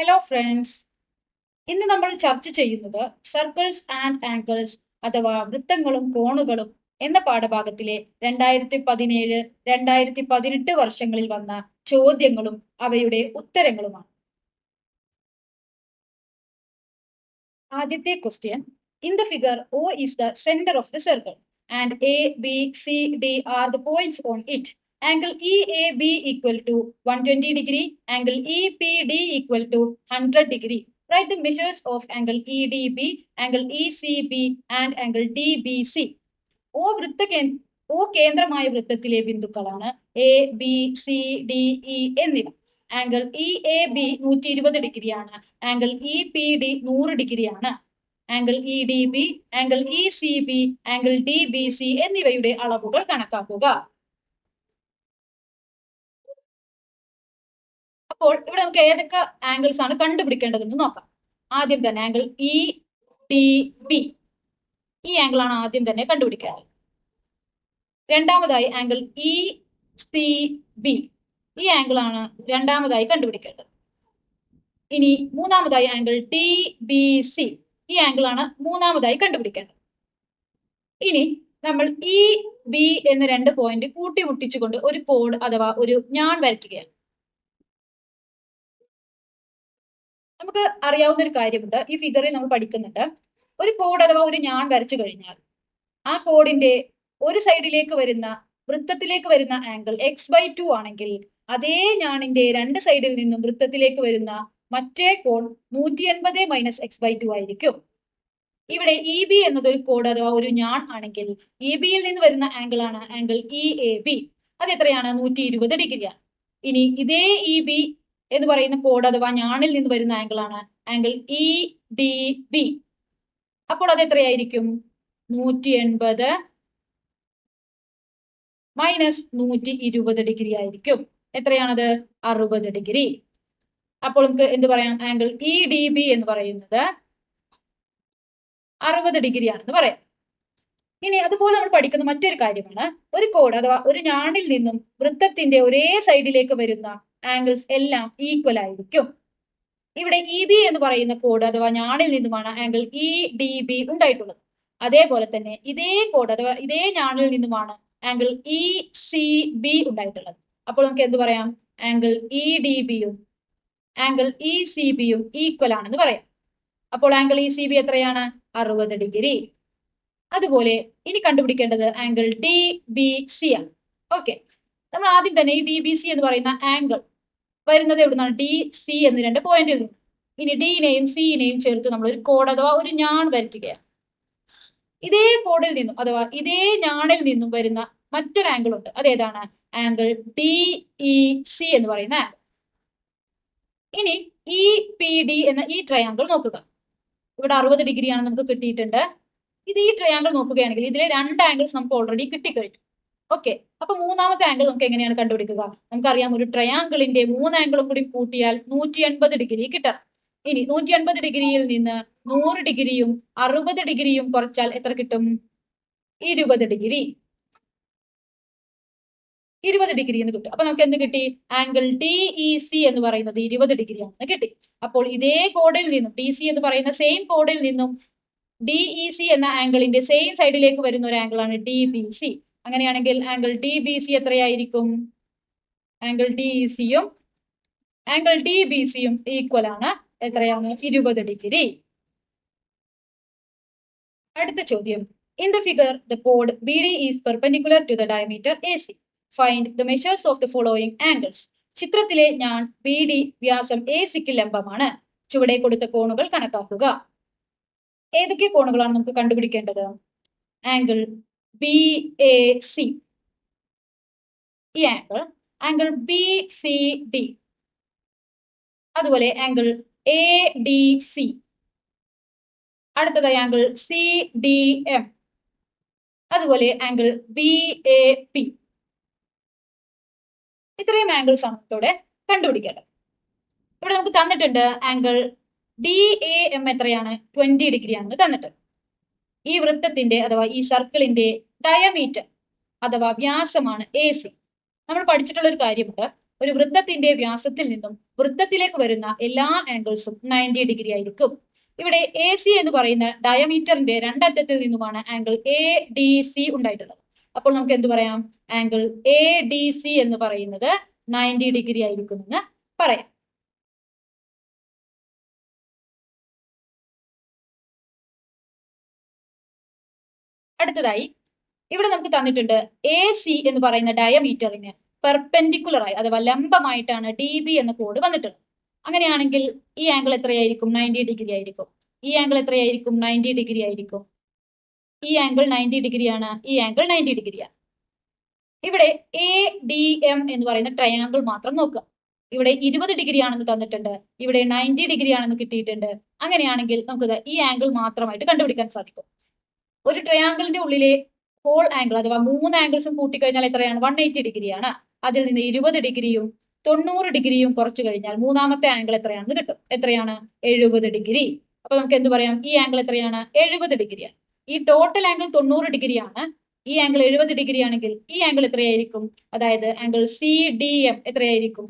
Hello friends ഇന്ന് നമ്മൾ ചർച്ച ചെയ്യുന്നത് സർക്കിൾസ് ആൻഡ് ആംഗിൾസ് അഥവാ വൃത്തങ്ങളും കോണുകളും എന്ന പാഠഭാഗത്തിലെ രണ്ടായിരത്തി പതിനേഴ് രണ്ടായിരത്തി പതിനെട്ട് വർഷങ്ങളിൽ വന്ന ചോദ്യങ്ങളും അവയുടെ ഉത്തരങ്ങളുമാണ്. ആദ്യത്തെ question in the figure O is the centre of the circle and A B C D are the points on it angle EAB equal to 120 degree, angle EPD equal to 100 degree. Write the measures of angle EDB, angle ECB and angle DBC. O വൃത്ത O കേന്ദ്രമായ വൃത്തത്തിലെ ബിന്ദുക്കളാണ് A B C D E എന്നിവ. Angle E A B നൂറ്റി ഇരുപത് ഡിഗ്രിയാണ്. Angle E P D നൂറ് ഡിഗ്രിയാണ്. Angle E D B angle E C B angle D B C എന്നിവയുടെ അളവുകൾ കണക്കാക്കുക. അപ്പോൾ ഇവിടെ നമുക്ക് ഏതൊക്കെ ആംഗിൾസ് ആണ് കണ്ടുപിടിക്കേണ്ടതെന്ന് നോക്കാം. ആദ്യം തന്നെ ആംഗിൾ ഇ ടി ബി ഈ ആംഗിൾ ആണ് ആദ്യം തന്നെ കണ്ടുപിടിക്കേണ്ടത്. രണ്ടാമതായി ആംഗിൾ ഇ സി ബി ഈ ആംഗിൾ ആണ് രണ്ടാമതായി കണ്ടുപിടിക്കേണ്ടത്. ഇനി മൂന്നാമതായി ആംഗിൾ ടി ബി സി ഈ ആംഗിൾ ആണ് മൂന്നാമതായി കണ്ടുപിടിക്കേണ്ടത്. ഇനി നമ്മൾ ഇ ബി എന്ന രണ്ട് പോയിന്റ് കൂട്ടിമുട്ടിച്ചുകൊണ്ട് ഒരു കോഡ് അഥവാ ഒരു ഞാൻ വരയ്ക്കുകയാണ്. നമുക്ക് അറിയാവുന്ന ഒരു കാര്യമുണ്ട്. ഈ ഫിഗറിൽ നമ്മൾ പഠിക്കുന്നുണ്ട്. ഒരു കോഡ് അഥവാ ഒരു ഞാൻ വരച്ചു കഴിഞ്ഞാൽ ആ കോഡിന്റെ ഒരു സൈഡിലേക്ക് വരുന്ന വൃത്തത്തിലേക്ക് വരുന്ന ആംഗിൾ എക്സ് ബൈ ടു ആണെങ്കിൽ അതേ ഞാണിന്റെ രണ്ട് സൈഡിൽ നിന്നും വൃത്തത്തിലേക്ക് വരുന്ന മറ്റേ കോൺ നൂറ്റി എൺപത് മൈനസ് എക്സ് ബൈ ടു ആയിരിക്കും. ഇവിടെ ഇ ബി എന്നത് ഒരു കോഡ് അഥവാ ഒരു ഞാൻ ആണെങ്കിൽ ഇ ബിയിൽ നിന്ന് വരുന്ന ആംഗിൾ ആണ് ആംഗിൾ ഇ എ ബി അത് എത്രയാണ്? നൂറ്റി ഇരുപത് ഡിഗ്രിയാണ്. ഇനി ഇതേ ഇ ബി എന്ന് പറയുന്ന കോഡ് അഥവാ ഞാണിൽ നിന്ന് വരുന്ന ആംഗിൾ ആണ്. ആംഗിൾ ഇ ഡി ബി അപ്പോൾ അത് എത്രയായിരിക്കും? നൂറ്റി എൺപത് മൈനസ് നൂറ്റി ഇരുപത് ഡിഗ്രി ആയിരിക്കും. എത്രയാണത്? അറുപത് ഡിഗ്രി അപ്പോൾ നമുക്ക് എന്ത് പറയാം? ആംഗിൾ ഇ ഡി ബി എന്ന് പറയുന്നത് അറുപത് ഡിഗ്രി ആണെന്ന് പറയാം. ഇനി അതുപോലെ നമ്മൾ പഠിക്കുന്ന മറ്റൊരു കാര്യമാണ്. ഒരു കോഡ് അഥവാ ഒരു ഞാണിൽ നിന്നും വൃത്തത്തിന്റെ ഒരേ സൈഡിലേക്ക് വരുന്ന ആംഗിൾസ് എല്ലാം ഈക്വൽ ആയിരിക്കും. ഇവിടെ ഇ ബി എന്ന് പറയുന്ന കോഡ് അഥവാ ഞാണിൽ നിന്നുമാണ് ആംഗിൾ ഇ ഡി ബി ഉണ്ടായിട്ടുള്ളത്. അതേപോലെ തന്നെ ഇതേ കോഡ് അഥവാ ഇതേ ഞാണിൽ നിന്നുമാണ് ആംഗിൾ ഇ സി ബി ഉണ്ടായിട്ടുള്ളത്. അപ്പോൾ നമുക്ക് എന്ത് പറയാം? ആംഗിൾ ഇ ഡി ബിയും ആംഗിൾ ഇ സി ബിയും ഈക്വൽ ആണെന്ന് പറയാം. അപ്പോൾ ആംഗിൾ ഇ സി ബി എത്രയാണ്? അറുപത് ഡിഗ്രി. അതുപോലെ ഇനി കണ്ടുപിടിക്കേണ്ടത് ആംഗിൾ ഡി ബി സി ആണ്. ഓക്കെ നമ്മൾ ആദ്യം തന്നെ ഈ ഡി ബി സി എന്ന് പറയുന്ന ആംഗിൾ വരുന്നത് എവിടുന്നാണ്? ഡി സി എന്ന് രണ്ട് പോയിന്റിൽ നിന്ന് ഇനി ഡിനെയും സിനെയും ചേർത്ത് നമ്മൾ ഒരു കോഡ് അഥവാ ഒരു ഞാൻ വരയ്ക്കുകയാണ്. ഇതേ കോഡിൽ നിന്നും അഥവാ ഇതേ ഞാണിൽ നിന്നും വരുന്ന മറ്റൊരു ആംഗിൾ ഉണ്ട്. അതേതാണ് ആംഗിൾ ഡി ഇ സി എന്ന് പറയുന്ന ആംഗിൾ ഇനി ഇ പി ഡി എന്ന ഈ ട്രയാങ്കിൾ നോക്കുക. ഇവിടെ അറുപത് ഡിഗ്രിയാണ് നമുക്ക് കിട്ടിയിട്ടുണ്ട്. ഇത് ഈ ട്രയാങ്കിൾ നോക്കുകയാണെങ്കിൽ ഇതിലെ രണ്ട് ആംഗിൾസ് നമുക്ക് ഓൾറെഡി കിട്ടിക്കഴിഞ്ഞു. ഓക്കെ അപ്പൊ മൂന്നാമത്തെ ആംഗിൾ നമുക്ക് എങ്ങനെയാണ് കണ്ടുപിടിക്കുക? നമുക്കറിയാം ഒരു ട്രയാങ്കിളിന്റെ മൂന്ന് ആംഗിളും കൂടി കൂട്ടിയാൽ നൂറ്റി എൺപത് ഡിഗ്രി കിട്ടാം ഇനി നൂറ്റി എൺപത് ഡിഗ്രിയിൽ നിന്ന് നൂറ് ഡിഗ്രിയും അറുപത് ഡിഗ്രിയും കുറച്ചാൽ എത്ര കിട്ടും? ഇരുപത് ഡിഗ്രി ഇരുപത് ഡിഗ്രി എന്ന് കിട്ടും. അപ്പൊ നമുക്ക് എന്ത് കിട്ടി? ആംഗിൾ ഡി ഇ സി എന്ന് പറയുന്നത് ഇരുപത് ഡിഗ്രി ആണെന്ന് കിട്ടി. അപ്പോൾ ഇതേ കോഡിൽ നിന്നും ഡി സി എന്ന് പറയുന്ന സെയിം കോഡിൽ നിന്നും ഡി ഇ സി എന്ന ആംഗിളിന്റെ സെയിം സൈഡിലേക്ക് വരുന്ന ഒരു ആംഗിൾ ആണ് ഡി ബി സി അങ്ങനെയാണെങ്കിൽ ആംഗിൾ ഡി ബി സി എത്രയായിരിക്കും? ആംഗിൾ ഡി ഇ സിയും ആംഗിൾ ഡി ബി സിയും ഈക്വൽ ആണ്. എത്രയാണ്? ഇരുപത് ഡിഗ്രി. അടുത്ത ചോദ്യം. In the figure the code B D is perpendicular to the diameter A C find the measures of the following angles ചിത്രത്തിലെ ഞാൻ ബി ഡി വ്യാസം എ സിക്ക് ലംബമാണ്. ചുവടെ കൊടുത്ത കോണുകൾ കണക്കാക്കുക. ഏതൊക്കെ കോണുകളാണ് നമുക്ക് കണ്ടുപിടിക്കേണ്ടത്? ആംഗിൾ ബി എ സി ഈ angle angle B C D അതുപോലെ ആംഗിൾ എ ഡി സി അടുത്തതായി ആംഗിൾ സി ഡി എം അതുപോലെ ആംഗിൾ ബി എ പി ഇത്രയും ആംഗിൾസ് ആണ് ഇതോടെ കണ്ടുപിടിക്കേണ്ടത് ഇവിടെ നമുക്ക് തന്നിട്ടുണ്ട് ആംഗിൾ ഡി എ എം എത്രയാണ്? ട്വന്റി ഡിഗ്രി ആണെന്ന് തന്നിട്ടുണ്ട്. ഈ വൃത്തത്തിന്റെ അഥവാ ഈ സർക്കിളിന്റെ ഡയമീറ്റർ അഥവാ വ്യാസമാണ് എ സി നമ്മൾ പഠിച്ചിട്ടുള്ള ഒരു കാര്യമുണ്ട്. ഒരു വൃത്തത്തിന്റെ വ്യാസത്തിൽ നിന്നും വൃത്തത്തിലേക്ക് വരുന്ന എല്ലാ ആംഗിൾസും നയന്റി ഡിഗ്രി ആയിരിക്കും. ഇവിടെ എ സി എന്ന് പറയുന്ന ഡയമീറ്ററിന്റെ രണ്ടറ്റത്തിൽ നിന്നുമാണ് ആംഗിൾ എ ഡി സി ഉണ്ടായിട്ടുള്ളത്. അപ്പോൾ നമുക്ക് എന്ത് പറയാം? ആംഗിൾ എ ഡി സി എന്ന് പറയുന്നത് നയന്റി ഡിഗ്രി ആയിരിക്കും എന്ന് പറയാം. അടുത്തതായി ഇവിടെ നമുക്ക് തന്നിട്ടുണ്ട് എ സി എന്ന് പറയുന്ന ഡയമീറ്ററിന് പെർപെൻഡിക്കുലറായി അഥവാ ലംബമായിട്ടാണ് ഡി ബി എന്ന കോഡ് വന്നിട്ടുള്ളത്. അങ്ങനെയാണെങ്കിൽ ഈ ആംഗിൾ എത്രയായിരിക്കും? നയന്റി ഡിഗ്രി ആയിരിക്കും. ഈ ആംഗിൾ എത്രയായിരിക്കും? നയന്റി ഡിഗ്രി ആയിരിക്കും. ഈ ആംഗിൾ നയന്റി ഡിഗ്രിയാണ് ഈ ആംഗിൾ നയന്റി ഡിഗ്രിയാണ് ഇവിടെ എ ഡി എം എന്ന് പറയുന്ന ട്രയാംഗിൾ മാത്രം നോക്കുക. ഇവിടെ ഇരുപത് ഡിഗ്രി ആണെന്ന് തന്നിട്ടുണ്ട്. ഇവിടെ നയന്റി ഡിഗ്രി ആണെന്ന് കിട്ടിയിട്ടുണ്ട്. അങ്ങനെയാണെങ്കിൽ നമുക്ക് ഈ ആംഗിൾ മാത്രമായിട്ട് കണ്ടുപിടിക്കാൻ സാധിക്കും. ഒരു ട്രയാങ്കിളിന്റെ ഉള്ളിലെ ഹോൾ ആംഗിൾ അഥവാ മൂന്ന് ആംഗിൾസും കൂട്ടിക്കഴിഞ്ഞാൽ എത്രയാണ്? വൺ എയ്റ്റി ഡിഗ്രിയാണ് അതിൽ നിന്ന് ഇരുപത് ഡിഗ്രിയും തൊണ്ണൂറ് ഡിഗ്രിയും കുറച്ചു കഴിഞ്ഞാൽ മൂന്നാമത്തെ ആംഗിൾ എത്രയാണെന്ന് കിട്ടും. എത്രയാണ്? എഴുപത് ഡിഗ്രി. അപ്പൊ നമുക്ക് എന്ത് പറയാം? ഈ ആംഗിൾ എത്രയാണ്? എഴുപത് ഡിഗ്രിയാണ് ഈ ടോട്ടൽ ആംഗിൾ തൊണ്ണൂറ് ഡിഗ്രിയാണ് ഈ ആംഗിൾ എഴുപത് ഡിഗ്രി ആണെങ്കിൽ ഈ ആംഗിൾ എത്രയായിരിക്കും? അതായത് ആംഗിൾ സി ഡി എം എത്രയായിരിക്കും?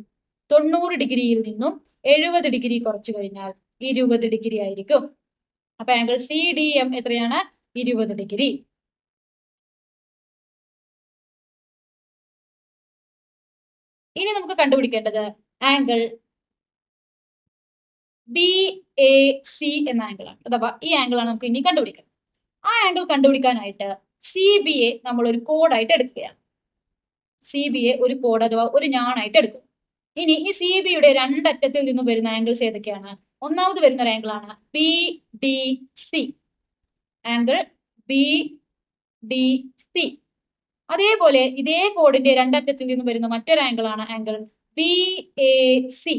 തൊണ്ണൂറ് ഡിഗ്രിയിൽ നിന്നും എഴുപത് ഡിഗ്രി കുറച്ചു കഴിഞ്ഞാൽ ഇരുപത് ഡിഗ്രി ആയിരിക്കും. അപ്പൊ ആംഗിൾ സി ഡി എം എത്രയാണ്? ഇരുപത് ഡിഗ്രി. ഇനി നമുക്ക് കണ്ടുപിടിക്കേണ്ടത് ആംഗിൾ ബി എ സി എന്ന ആംഗിൾ ആണ്. അഥവാ ഈ ആംഗിൾ ആണ് നമുക്ക് ഇനി കണ്ടുപിടിക്കുന്നത് ആ ആംഗിൾ കണ്ടുപിടിക്കാനായിട്ട് സി ബി എ നമ്മൾ ഒരു കോഡായിട്ട് എടുക്കുകയാണ്. സി ബി എ ഒരു കോഡ് അഥവാ ഒരു ഞാണായിട്ട് എടുക്കും. ഇനി ഈ സി യുടെ രണ്ടറ്റത്തിൽ നിന്നും വരുന്ന ആംഗിൾസ് ഏതൊക്കെയാണ്? ഒന്നാമത് വരുന്ന ഒരു ആംഗിൾ ആണ് B D C angle B D C അതേപോലെ ഇതേ കോഡിന്റെ രണ്ടറ്റത്തിൽ നിന്നും വരുന്ന മറ്റൊരു ആംഗിൾ ആണ് ആംഗിൾ ബി എ സി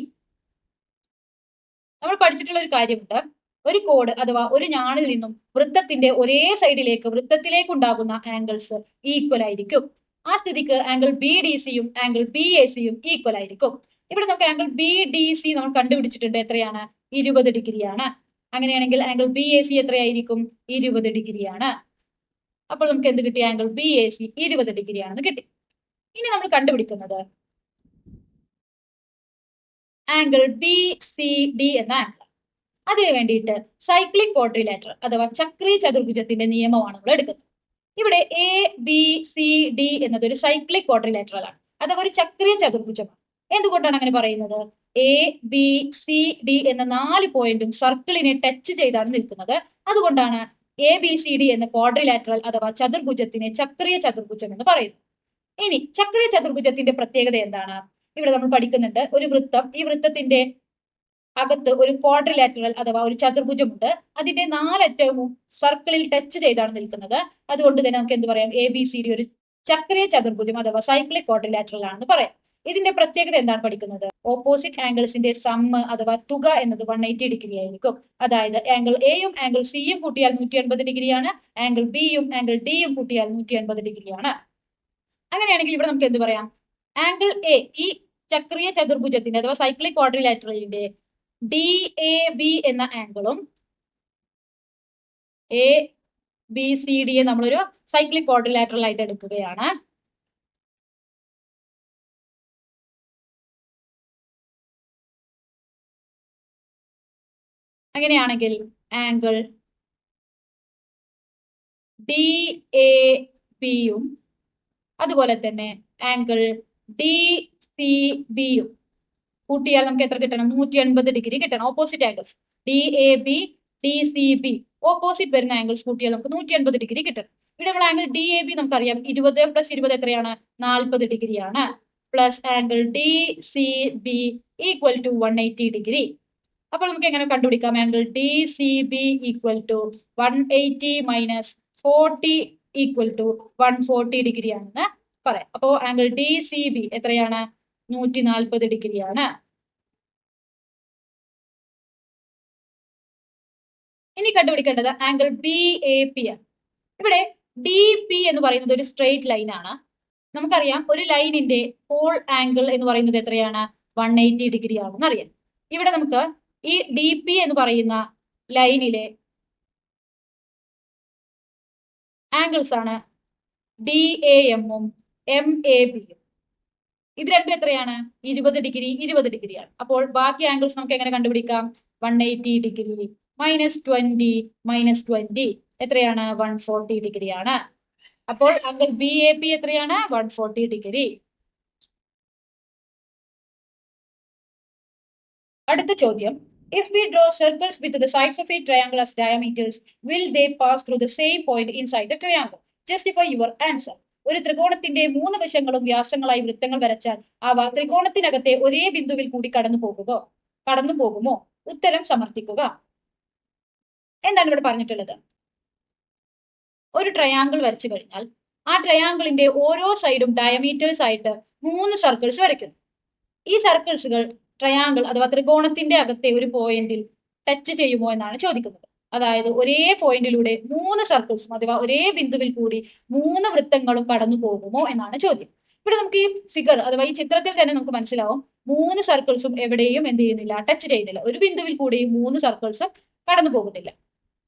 നമ്മൾ പഠിച്ചിട്ടുള്ള ഒരു കാര്യമുണ്ട്. ഒരു കോഡ് അഥവാ ഒരു ഞാണിൽ നിന്നും വൃത്തത്തിന്റെ ഒരേ സൈഡിലേക്ക് വൃത്തത്തിലേക്ക് ഉണ്ടാകുന്ന ആംഗിൾസ് ഈക്വൽ ആയിരിക്കും. ആ സ്ഥിതിക്ക് ആംഗിൾ ബി ഡി സിയും ആംഗിൾ ബി എ സിയും ഈക്വൽ ആയിരിക്കും. ഇവിടെ നമുക്ക് ആംഗിൾ ബി ഡി സി നമ്മൾ കണ്ടുപിടിച്ചിട്ടുണ്ട്. എത്രയാണ്? ഇരുപത് ഡിഗ്രിയാണ്. അങ്ങനെയാണെങ്കിൽ ആംഗിൾ ബി എ സി എത്രയായിരിക്കും? ഇരുപത് ഡിഗ്രിയാണ് അപ്പോൾ നമുക്ക് എന്ത് കിട്ടി? ആംഗിൾ ബി എ സി ഇരുപത് ഡിഗ്രി ആണെന്ന് കിട്ടി. ഇനി നമ്മൾ കണ്ടുപിടിക്കുന്നത് ആംഗിൾ ബി സി ഡി എന്ന ആംഗിൾ അതിനു വേണ്ടിയിട്ട് സൈക്ലിക് ക്വാഡ്രിലാറ്റർ അഥവാ ചക്രീ ചതുർഭുജത്തിന്റെ നിയമമാണ് നമ്മൾ എടുക്കുന്നത്. ഇവിടെ എ ബി സി ഡി എന്നത് ഒരു സൈക്ലിക് ക്വാഡ്രിലാറ്ററൽ ആണ്. അഥവാ ഒരു ചക്രീയ ചതുർഭുജമാണ് എന്തുകൊണ്ടാണ് അങ്ങനെ പറയുന്നത്? എ ബി സി ഡി എന്ന നാല് പോയിന്റും സർക്കിളിനെ ടച്ച് ചെയ്താണ് നിൽക്കുന്നത്. അതുകൊണ്ടാണ് എ ബി സി ഡി എന്ന ക്വാഡ്രിലാറ്ററൽ അഥവാ ചതുർഭുജത്തിനെ ചക്രീയ ചതുർഭുജം എന്ന് പറയുന്നു ഇനി ചക്രീയ ചതുർഭുജത്തിന്റെ പ്രത്യേകത എന്താണ്? ഇവിടെ നമ്മൾ പഠിക്കുന്നുണ്ട് ഒരു വൃത്തം ഈ വൃത്തത്തിന്റെ അകത്ത് ഒരു ക്വാഡ്രിലാറ്ററൽ അഥവാ ഒരു ചതുർഭുജമുണ്ട്. അതിന്റെ നാലറ്റവും സർക്കിളിൽ ടച്ച് ചെയ്താണ് നിൽക്കുന്നത്. അതുകൊണ്ട് തന്നെ നമുക്ക് എന്ത് പറയാം? എ ബി സി ഡി ഒരു ചക്രീയ ചതുർഭുജം അഥവാ സൈക്ലിക് ക്വാഡ്രിലാറ്ററൽ ആണെന്ന് പറയാം. ഇതിന്റെ പ്രത്യേകത എന്താണ് പഠിക്കുന്നത്? ഓപ്പോസിറ്റ് ആംഗിൾസിന്റെ സമ്മ് അഥവാ തുക എന്നത് വൺ എയ്റ്റി ഡിഗ്രി ആയിരിക്കും. അതായത് ആംഗിൾ എയും ആംഗിൾ സിയും കൂട്ടിയാൽ നൂറ്റി അൻപത് ഡിഗ്രിയാണ് ആംഗിൾ ബിയും ആംഗിൾ ഡിയും കൂട്ടിയാൽ നൂറ്റി അൻപത് ഡിഗ്രിയാണ് അങ്ങനെയാണെങ്കിൽ ഇവിടെ നമുക്ക് എന്ത് പറയാം? ആംഗിൾ എ ഈ ചക്രീയ ചതുർഭുജത്തിന്റെ അഥവാ സൈക്ലിക് ക്വാഡ്രിലാറ്ററലിന്റെ ഡി എ ബി എന്ന ആംഗിളും എ ബി സി ഡിയെ നമ്മളൊരു സൈക്ലിക് ക്വാഡ്രിലാറ്ററൽ ആയിട്ട് എടുക്കുകയാണ്. അങ്ങനെയാണെങ്കിൽ ആംഗിൾ ഡി എ ബിയും അതുപോലെ തന്നെ ആംഗിൾ ഡി സി ബിയും കൂട്ടിയാൽ നമുക്ക് എത്ര കിട്ടണം? നൂറ്റി എൺപത് ഡിഗ്രി കിട്ടണം. Opposite angles D A B D C B opposite വരുന്ന ആംഗിൾസ് കൂട്ടിയാൽ നമുക്ക് നൂറ്റി എൺപത് ഡിഗ്രി കിട്ടണം. ഇവിടെ നമ്മൾ ആംഗിൾ ഡി എ ബി നമുക്കറിയാം. ഇരുപത് പ്ലസ് ഇരുപത് എത്രയാണ്? നാൽപ്പത് ഡിഗ്രിയാണ് plus angle D C B equal to one eighty degree അപ്പോൾ നമുക്ക് എങ്ങനെ കണ്ടുപിടിക്കാം? Angle D C B equal to one eighty minus forty equal to one forty degree ആണെന്ന് പറയാം. അപ്പോൾ ആംഗിൾ ഡി സി ബി എത്രയാണ്? നൂറ്റി നാൽപ്പത് ഡിഗ്രിയാണ് ഇനി കണ്ടുപിടിക്കേണ്ടത് ആംഗിൾ ബി എ പി ആണ്. ഇവിടെ ഡി പി എന്ന് പറയുന്നത് ഒരു സ്ട്രെയിറ്റ് ലൈൻ ആണ്. നമുക്കറിയാം ഒരു ലൈനിന്റെ ഹോൾ ആംഗിൾ എന്ന് പറയുന്നത് എത്രയാണ്? വൺ എയ്റ്റി ഡിഗ്രി ആണെന്ന് അറിയാം. ഇവിടെ നമുക്ക് ഈ ഡി പി എന്ന് പറയുന്ന ലൈനിലെ ആംഗിൾസ് ആണ് ഡി എ എമ്മും എം എ ബിയും ഇത് രണ്ടും എത്രയാണ്? ഇരുപത് ഡിഗ്രി ഇരുപത് ഡിഗ്രിയാണ് അപ്പോൾ ബാക്കി ആംഗിൾസ് നമുക്ക് എങ്ങനെ കണ്ടുപിടിക്കാം? One eighty degree minus twenty minus twenty എത്രയാണ്? വൺ ഫോർട്ടി ഡിഗ്രിയാണ് അപ്പോൾ ആംഗിൾ ബി എ പി എത്രയാണ്? One forty degree. അടുത്ത ചോദ്യം. If we draw circles with the sides of a triangle as diameters, will they pass through the same point inside the triangle? Justify your answer. ഒരു ത്രികോണത്തിന്റെ മൂന്ന് വശങ്ങളും വ്യാസങ്ങളായി വൃത്തങ്ങൾ വരച്ചാൽ അവ ത്രികോണത്തിനകത്തെ ഒരേ ബിന്ദുവിൽ കൂടി കടന്നു പോകുകയോ കടന്നു പോകുമോ? ഉത്തരം സമർത്ഥിക്കുക. എന്താണ് ഇവിടെ പറഞ്ഞിട്ടുള്ളത്? ഒരു ട്രയാങ്കിൾ വരച്ചു കഴിഞ്ഞാൽ ആ ട്രയാങ്കിളിന്റെ ഓരോ സൈഡും ഡയമീറ്റേഴ്സ് ആയിട്ട് മൂന്ന് സർക്കിൾസ് വരയ്ക്കുന്നു. ഈ സർക്കിൾസുകൾ ട്രയാങ്കിൾ അഥവാ ത്രികോണത്തിന്റെ അകത്തെ ഒരു പോയിന്റിൽ ടച്ച് ചെയ്യുമോ എന്നാണ് ചോദിക്കുന്നത്. അതായത് ഒരേ പോയിന്റിലൂടെ മൂന്ന് സർക്കിൾസും അഥവാ ഒരേ ബിന്ദുവിൽ കൂടി മൂന്ന് വൃത്തങ്ങളും കടന്നു പോകുമോ എന്നാണ് ചോദ്യം. ഇവിടെ നമുക്ക് ഈ ഫിഗർ അഥവാ ഈ ചിത്രത്തിൽ തന്നെ നമുക്ക് മനസ്സിലാവും മൂന്ന് സർക്കിൾസും എവിടെയും എന്ത് ചെയ്യുന്നില്ല ടച്ച് ചെയ്യുന്നില്ല. ഒരു ബിന്ദുവിൽ കൂടിയും മൂന്ന് സർക്കിൾസും കടന്നു പോകുന്നില്ല.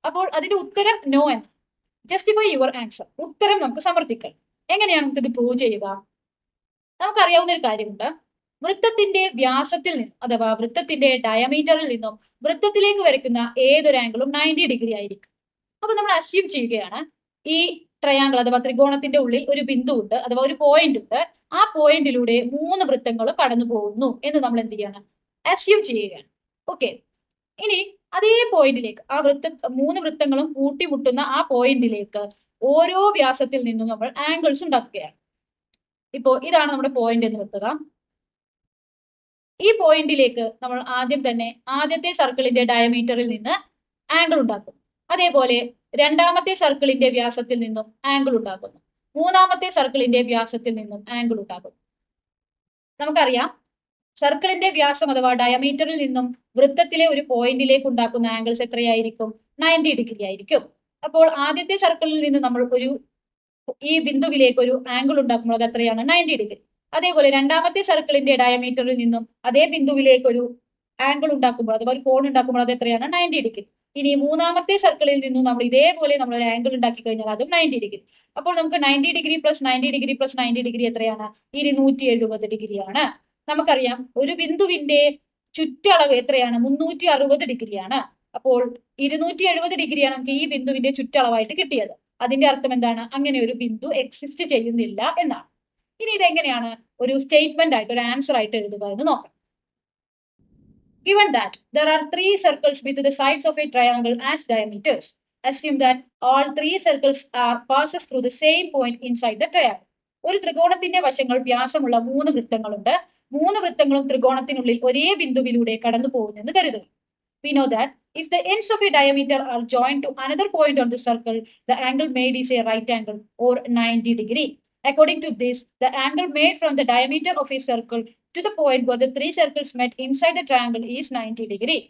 അപ്പോൾ അതിന്റെ ഉത്തരം നോ എന്ന് ജസ്റ്റിഫൈ യുവർ ആൻസർ ഉത്തരം നമുക്ക് സമർത്ഥിക്കണം എങ്ങനെയാണ് നമുക്ക് ഇത് പ്രൂവ് ചെയ്യുക? നമുക്കറിയാവുന്ന ഒരു കാര്യമുണ്ട്. വൃത്തത്തിന്റെ വ്യാസത്തിൽ നിന്നും അഥവാ വൃത്തത്തിന്റെ ഡയമീറ്ററിൽ നിന്നും വൃത്തത്തിലേക്ക് വരയ്ക്കുന്ന ഏതൊരു ആംഗിളും നയന്റി ഡിഗ്രി ആയിരിക്കും. അപ്പൊ നമ്മൾ അസ്യൂം ചെയ്യുകയാണ് ഈ ട്രയാങ്കിൾ അഥവാ ത്രികോണത്തിന്റെ ഉള്ളിൽ ഒരു ബിന്ദു ഉണ്ട് അഥവാ ഒരു പോയിന്റ് ഉണ്ട് ആ പോയിന്റിലൂടെ മൂന്ന് വൃത്തങ്ങൾ കടന്നു പോകുന്നു എന്ന് നമ്മൾ എന്ത് ചെയ്യാണ്? അസ്യൂം ചെയ്യുകയാണ്. ഓക്കെ ഇനി അതേ പോയിന്റിലേക്ക് ആ വൃത്ത മൂന്ന് വൃത്തങ്ങളും കൂട്ടിമുട്ടുന്ന ആ പോയിന്റിലേക്ക് ഓരോ വ്യാസത്തിൽ നിന്നും നമ്മൾ ആംഗിൾസ് ഉണ്ടാക്കുകയാണ്. ഇപ്പോ ഇതാണ് നമ്മുടെ പോയിന്റ് എന്ന് വെക്കുക. ഈ പോയിന്റിലേക്ക് നമ്മൾ ആദ്യം തന്നെ ആദ്യത്തെ സർക്കിളിന്റെ ഡയമീറ്ററിൽ നിന്ന് ആംഗിൾ ഉണ്ടാക്കും അതേപോലെ രണ്ടാമത്തെ സർക്കിളിന്റെ വ്യാസത്തിൽ നിന്നും ആംഗിൾ ഉണ്ടാക്കുന്നു. മൂന്നാമത്തെ സർക്കിളിന്റെ വ്യാസത്തിൽ നിന്നും ആംഗിൾ ഉണ്ടാക്കുന്നു. നമുക്കറിയാം സർക്കിളിന്റെ വ്യാസം അഥവാ ഡയമീറ്ററിൽ നിന്നും വൃത്തത്തിലെ ഒരു പോയിന്റിലേക്ക് ഉണ്ടാക്കുന്ന ആംഗിൾസ് എത്രയായിരിക്കും? നയന്റി ഡിഗ്രി ആയിരിക്കും. അപ്പോൾ ആദ്യത്തെ സർക്കിളിൽ നിന്ന് നമ്മൾ ഒരു ഈ ബിന്ദുവിലേക്ക് ഒരു ആംഗിൾ ഉണ്ടാക്കുമ്പോൾ അത് എത്രയാണ്? നയന്റി ഡിഗ്രി അതേപോലെ രണ്ടാമത്തെ സർക്കിളിന്റെ ഡയമീറ്ററിൽ നിന്നും അതേ ബിന്ദുവിലേക്ക് ഒരു ആംഗിൾ ഉണ്ടാക്കുമ്പോൾ അതുപോലെ കോൺ ഉണ്ടാക്കുമ്പോൾ അത് എത്രയാണ്? നയന്റി ഡിഗ്രി ഇനി മൂന്നാമത്തെ സർക്കിളിൽ നിന്നും നമ്മൾ ഇതേപോലെ നമ്മൾ ഒരു ആംഗിൾ ഉണ്ടാക്കി കഴിഞ്ഞാൽ അതും നയന്റി ഡിഗ്രി അപ്പോൾ നമുക്ക് ninety degree plus ninety degree plus ninety degree എത്രയാണ്? ഇരുന്നൂറ്റി എഴുപത് ഡിഗ്രിയാണ് നമുക്കറിയാം ഒരു ബിന്ദുവിന്റെ ചുറ്റളവ് എത്രയാണ്? മുന്നൂറ്റി അറുപത് ഡിഗ്രിയാണ് അപ്പോൾ ഇരുന്നൂറ്റി എഴുപത് ഡിഗ്രിയാണ് നമുക്ക് ഈ ബിന്ദുവിന്റെ ചുറ്റളവായിട്ട് കിട്ടിയത്. അതിന്റെ അർത്ഥം എന്താണ്? അങ്ങനെ ഒരു ബിന്ദു എക്സിസ്റ്റ് ചെയ്യുന്നില്ല എന്നാണ്. ഇനി ഇതെങ്ങനെയാണ്? ഒരു സ്റ്റേറ്റ്മെന്റ് ആയിട്ട് ഒരു ആൻസർ ആയിട്ട് എഴുതുക എന്ന് നോക്കാം. Given that there are three circles with the sides of a triangle as diameters assume that all three circles are passes through the same point inside the triangle ഒരു ത്രികോണത്തിന്റെ വശങ്ങൾ വ്യാസമുള്ള മൂന്ന് വൃത്തങ്ങളുണ്ട്. മൂന്ന് വൃത്തങ്ങളും ത്രികോണത്തിനുള്ളിൽ ഒരേ ബിന്ദുവിലൂടെ കടന്നു പോകുന്നെന്ന് കരുതുക. We know that if the ends of a diameter are join to another point on the circle the angle made is a right angle or ninety degree According to this, the angle made from the diameter of a circle to the point where the three circles met inside the triangle is 90 degree.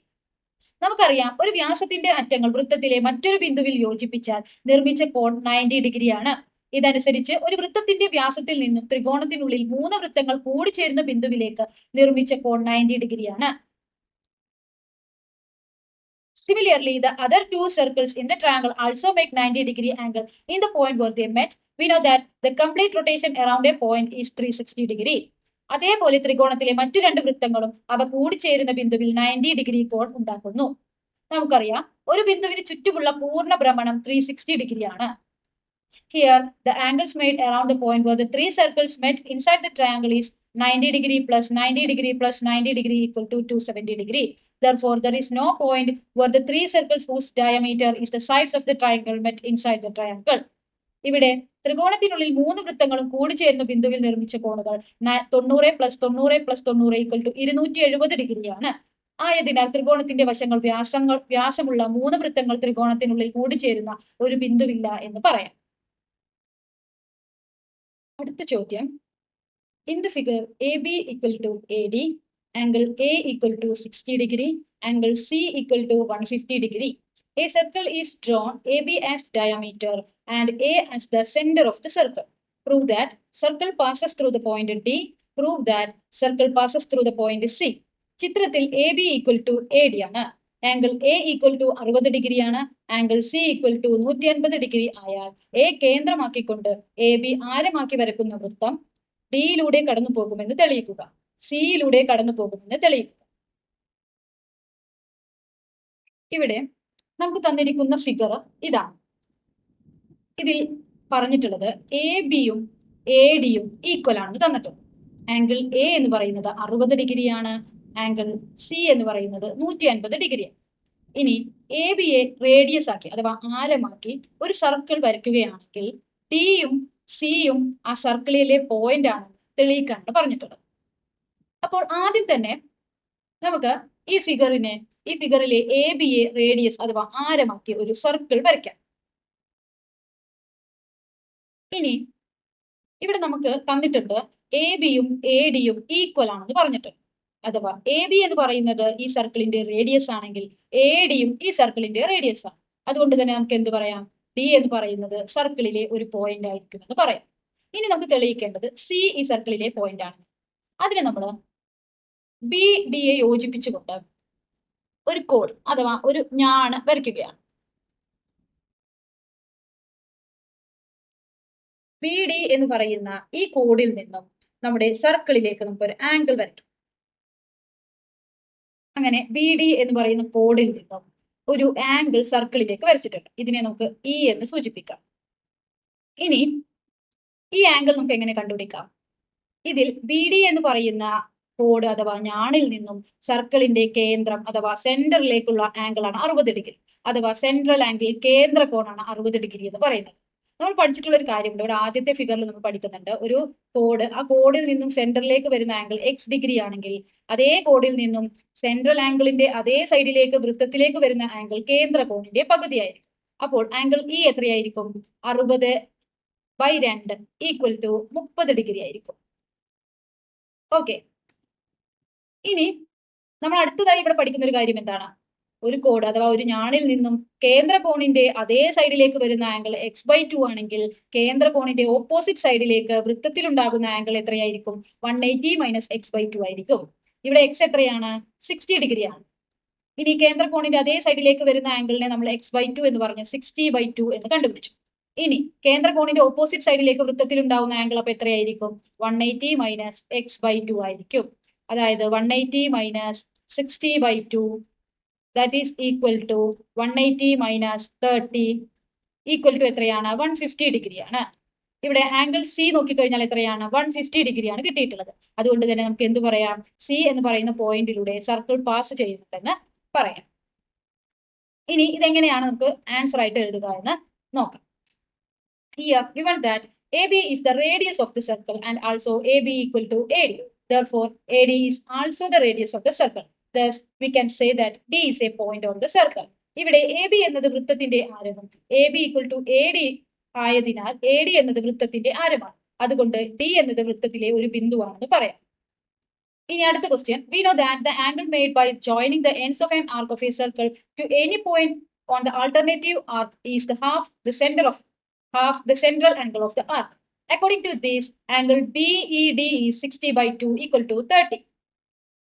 നമുക്കറിയാം ഒരു വ്യാസത്തിന്റെ അറ്റങ്ങൾ വൃത്തത്തിലെ മറ്റൊരു ബിന്ദുവിൽ യോജിപ്പിച്ചാൽ നിർമ്മിച്ച കോൺ ninety ഡിഗ്രിയാണ് ഇതനുസരിച്ച് ഒരു വൃത്തത്തിന്റെ വ്യാസത്തിൽ നിന്നും ത്രികോണത്തിനുള്ളിൽ മൂന്ന് വൃത്തങ്ങൾ കൂടിച്ചേരുന്ന ബിന്ദുവിലേക്ക് നിർമ്മിച്ച കോൺ നയന്റി ഡിഗ്രിയാണ് Similarly, the other two circles in the triangle also make 90 degree angle in the point where they met. We know that the complete rotation around a point is 360 degree. അതേപോലെ ത്രികോണത്തിലെ മറ്റു രണ്ട് വൃത്തങ്ങളും അവ കൂടിച്ചേരുന്ന ബിന്ദുവിൽ നയന്റി ഡിഗ്രി കോൺ ഉണ്ടാക്കുന്നു നമുക്കറിയാം ഒരു ബിന്ദുവിന് ചുറ്റുമുള്ള പൂർണ ഭ്രമണം ത്രീ സിക്സ്റ്റി ഡിഗ്രിയാണ് here the angles made around the point where the three circles met inside the triangle is 90 degree plus 90 degree plus 90 degree equal to 270 degree. Therefore, there is no point where the three circles whose diameter is the sides of the triangle met inside the triangle. ഇവിടെ ത്രികോണത്തിനുള്ളിൽ മൂന്ന് വൃത്തങ്ങളും കൂടിച്ചേരുന്ന ബിന്ദുവിൽ നിർമ്മിച്ച കോണുകൾ തൊണ്ണൂറ് plus തൊണ്ണൂറ് plus തൊണ്ണൂറ് equal to ഇരുന്നൂറ്റി എഴുപത് ഡിഗ്രിയാണ് ആയതിനാൽ ത്രികോണത്തിന്റെ വശങ്ങൾ വ്യാസങ്ങൾ വ്യാസമുള്ള മൂന്ന് വൃത്തങ്ങൾ ത്രികോണത്തിനുള്ളിൽ കൂടിച്ചേരുന്ന ഒരു ബിന്ദുവില്ല എന്ന് പറയാം. അടുത്ത ചോദ്യം. In the figure, AB equal to AD, angle A equal to 60 degree, angle C equal to 150 degree. A circle is drawn, AB as diameter and A as the center of the circle. Prove that circle passes through the point D. Prove that circle passes through the point C. ചിത്രത്തിൽ A B equal to A D ആണ് angle A equal to അറുപത് ഡിഗ്രിയാണ് angle C equal to നൂറ്റി അൻപത് degree ആയാൽ A കേന്ദ്രമാക്കിക്കൊണ്ട് A B ആരമാക്കി വരക്കുന്ന വൃത്തം ഡിയിലൂടെ കടന്നു പോകുമെന്ന് തെളിയിക്കുക സിയിലൂടെ കടന്നു പോകുമെന്ന് തെളിയിക്കുക ഇവിടെ നമുക്ക് തന്നിരിക്കുന്ന ഫിഗർ ഇതാണ്. ഇതിൽ പറഞ്ഞിട്ടുള്ളത് എ ബിയും എ ഡിയും ഈക്വൽ ആണെന്ന് തന്നിട്ടുണ്ട്. ആംഗിൾ എ എന്ന് പറയുന്നത് അറുപത് ഡിഗ്രിയാണ്. ആംഗിൾ സി എന്ന് പറയുന്നത് നൂറ്റി അൻപത് ഡിഗ്രിയാണ്. ഇനി എ ബിയെ റേഡിയസ് ആക്കി അഥവാ ആരമാക്കി ഒരു സർക്കിൾ വരയ്ക്കുകയാണെങ്കിൽ ടിയും സിയും ആ സർക്കിളിലെ പോയിന്റ് ആണ് തെളിയിക്കാനാണ് പറഞ്ഞിട്ടുള്ളത്. അപ്പോൾ ആദ്യം തന്നെ നമുക്ക് ഈ ഫിഗറിനെ ഈ ഫിഗറിലെ എ ബി എ റേഡിയസ് അഥവാ ആരമാക്കി ഒരു സർക്കിൾ വരയ്ക്കാം. ഇനി ഇവിടെ നമുക്ക് തന്നിട്ടുണ്ട് എ ബിയും എ ഡിയും ഈക്വൽ ആണെന്ന് പറഞ്ഞിട്ടുണ്ട് അഥവാ എ ബി എന്ന് പറയുന്നത് ഈ സർക്കിളിന്റെ റേഡിയസ് ആണെങ്കിൽ എ ഡിയും ഈ സർക്കിളിന്റെ റേഡിയസ് ആണ്. അതുകൊണ്ട് തന്നെ നമുക്ക് എന്ത് പറയാം? ഡി എന്ന് പറയുന്നത് സർക്കിളിലെ ഒരു പോയിന്റ് ആയിരിക്കും എന്ന് പറയാം. ഇനി നമുക്ക് തെളിയിക്കേണ്ടത് സി ഈ സർക്കിളിലെ പോയിന്റ് ആണ്. അതിനെ നമ്മൾ ബി ഡിയെ യോജിപ്പിച്ചുകൊണ്ട് ഒരു കോഡ് അഥവാ ഒരു ഞാണ് വരയ്ക്കുകയാണ്. ബി ഡി എന്ന് പറയുന്ന ഈ കോഡിൽ നിന്നും നമ്മുടെ സർക്കിളിലേക്ക് നമുക്ക് ഒരു ആംഗിൾ വരയ്ക്കാം. അങ്ങനെ ബി ഡി എന്ന് പറയുന്ന കോഡിൽ നിന്നും ഒരു ആംഗിൾ സർക്കിളിലേക്ക് വരച്ചിട്ടുണ്ട്. ഇതിനെ നമുക്ക് ഇ എന്ന് സൂചിപ്പിക്കാം. ഇനി ഈ ആംഗിൾ നമുക്ക് എങ്ങനെ കണ്ടുപിടിക്കാം? ഇതിൽ ബി ഡി എന്ന് പറയുന്ന കോഡ് അഥവാ ഞാണിൽ നിന്നും സർക്കിളിന്റെ കേന്ദ്രം അഥവാ സെന്ററിലേക്കുള്ള ആംഗിൾ ആണ് അറുപത് ഡിഗ്രി. അഥവാ സെൻട്രൽ ആംഗിൾ കേന്ദ്ര കോണാണ് അറുപത് ഡിഗ്രി എന്ന് പറയുന്നത്. നമ്മൾ പഠിച്ചിട്ടുള്ള ഒരു കാര്യമുണ്ട്. ഇവിടെ ആദ്യത്തെ ഫിഗറിൽ നമ്മൾ പഠിക്കുന്നുണ്ട്. ഒരു കോഡ് ആ കോഡിൽ നിന്നും സെന്ററിലേക്ക് വരുന്ന ആംഗിൾ എക്സ് ഡിഗ്രി ആണെങ്കിൽ അതേ കോഡിൽ നിന്നും സെൻട്രൽ ആംഗിളിന്റെ അതേ സൈഡിലേക്ക് വൃത്തത്തിലേക്ക് വരുന്ന ആംഗിൾ കേന്ദ്ര കോണിന്റെ പകുതിയായിരിക്കും. അപ്പോൾ ആംഗിൾ ഇ എത്രയായിരിക്കും? അറുപത് ബൈ രണ്ട് ഈക്വൽ ടു മുപ്പത് ഡിഗ്രി ആയിരിക്കും. ഓക്കെ ഇനി നമ്മൾ അടുത്തതായി ഇവിടെ പഠിക്കുന്ന ഒരു കാര്യം എന്താണ്? ഒരു കോഡ് അഥവാ ഒരു ഞാണിൽ നിന്നും കേന്ദ്ര കോണിന്റെ അതേ സൈഡിലേക്ക് വരുന്ന ആംഗിൾ എക്സ് ബൈ ടു ആണെങ്കിൽ കേന്ദ്ര കോണിന്റെ ഓപ്പോസിറ്റ് സൈഡിലേക്ക് വൃത്തത്തിൽ ഉണ്ടാകുന്ന ആംഗിൾ എത്രയായിരിക്കും? One eighty minus x by two ആയിരിക്കും. ഇവിടെ എക്സ് എത്രയാണ്? സിക്സ്റ്റി ഡിഗ്രി ആണ്. ഇനി കേന്ദ്ര കോണിന്റെ അതേ സൈഡിലേക്ക് വരുന്ന ആംഗിളിനെ നമ്മൾ എക്സ് ബൈ ടു എന്ന് പറഞ്ഞ് സിക്സ്റ്റി ബൈ ടു എന്ന് കണ്ടുപിടിച്ചു. ഇനി കേന്ദ്ര കോണിന്റെ ഓപ്പോസിറ്റ് സൈഡിലേക്ക് വൃത്തത്തിൽ ഉണ്ടാകുന്ന ആംഗിൾ അപ്പൊ എത്രയായിരിക്കും? One eighty minus x by two ആയിരിക്കും. അതായത് one eighty minus sixty by two that is equal to one eighty minus thirty equal to എത്രയാണ്? വൺ ഫിഫ്റ്റി ഡിഗ്രിയാണ്. ഇവിടെ ആംഗിൾ സി നോക്കിക്കഴിഞ്ഞാൽ എത്രയാണ്? വൺ ഫിഫ്റ്റി ഡിഗ്രിയാണ് കിട്ടിയിട്ടുള്ളത്. അതുകൊണ്ട് തന്നെ നമുക്ക് എന്ത് പറയാം? സി എന്ന് പറയുന്ന പോയിന്റിലൂടെ സർക്കിൾ പാസ് ചെയ്യുന്നുണ്ടെന്ന് പറയാം. ഇനി ഇതെങ്ങനെയാണ് നമുക്ക് ആൻസർ ആയിട്ട് എഴുതുക എന്ന് നോക്കാം. ഈ given that A B is the radius of the circle and also A B equal to A AD. Therefore, AD is also the radius of the circle. Thus, we can say that D is a point on the circle. ഇവിടെ A B എന്നത് വൃത്തത്തിന്റെ ആരവും A B equal to A D ആയതിനാൽ A D എന്നത് വൃത്തത്തിന്റെ ആരമാണ് അതുകൊണ്ട് D എന്നത് വൃത്തത്തിലെ ഒരു ബിന്ദുവാണെന്ന് പറയാം ഇനി അടുത്ത question we know that the angle made by joining the ends of an arc of a circle to any point on the alternative arc is the half the centre of half the central angle of the arc. According to this, angle BED is 60 by 2 equal to 30.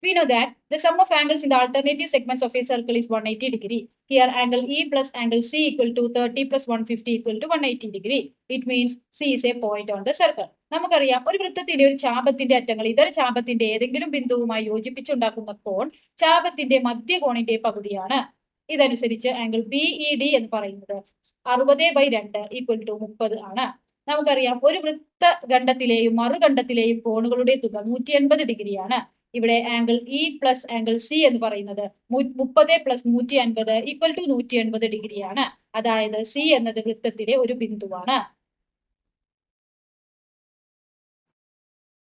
We know that the sum of angles in the alternative segments of a circle is 180 degree. Here angle E plus angle C equal to 30 plus 150 equal to 180 degree. It means C is a point on the circle. നമുക്കറിയാം ഒരു വൃത്തത്തിന്റെ ഒരു ചാപത്തിന്റെ അറ്റങ്ങൾ ഇതര ചാപത്തിന്റെ ഏതെങ്കിലും ബിന്ദുവുമായി യോജിപ്പിച്ചുണ്ടാക്കുന്ന കോൺ ചാപത്തിന്റെ മധ്യകോണിന്റെ പകുതിയാണ് ഇതനുസരിച്ച് angle B E D എന്ന് പറയുന്നത് അറുപത് ബൈ രണ്ട് ഈക്വൽ ടു മുപ്പത് ആണ് നമുക്കറിയാം ഒരു വൃത്ത ഖണ്ഡത്തിലെയും മറുഖണ്ഡത്തിലെയും കോണുകളുടെ തുക നൂറ്റി എൺപത് ഡിഗ്രിയാണ്. ഇവിടെ angle E plus angle C എന്ന് പറയുന്നത് മുപ്പത് പ്ലസ് നൂറ്റി അൻപത് ഈക്വൽ ടു നൂറ്റി എൺപത് ഡിഗ്രിയാണ്. അതായത് സി എന്നത് വൃത്തത്തിലെ ഒരു ബിന്ദുവാണ്.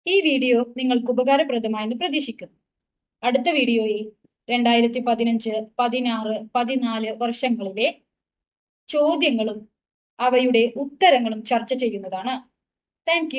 ഈ വീഡിയോ നിങ്ങൾക്ക് ഉപകാരപ്രദമായെന്ന് പ്രതീക്ഷിക്കുന്നു. അടുത്ത വീഡിയോയിൽ രണ്ടായിരത്തി പതിനഞ്ച് പതിനാറ് പതിനാല് വർഷങ്ങളിലെ ചോദ്യങ്ങളും അവയുടെ ഉത്തരങ്ങളും ചർച്ച ചെയ്യുന്നതാണ്. താങ്ക്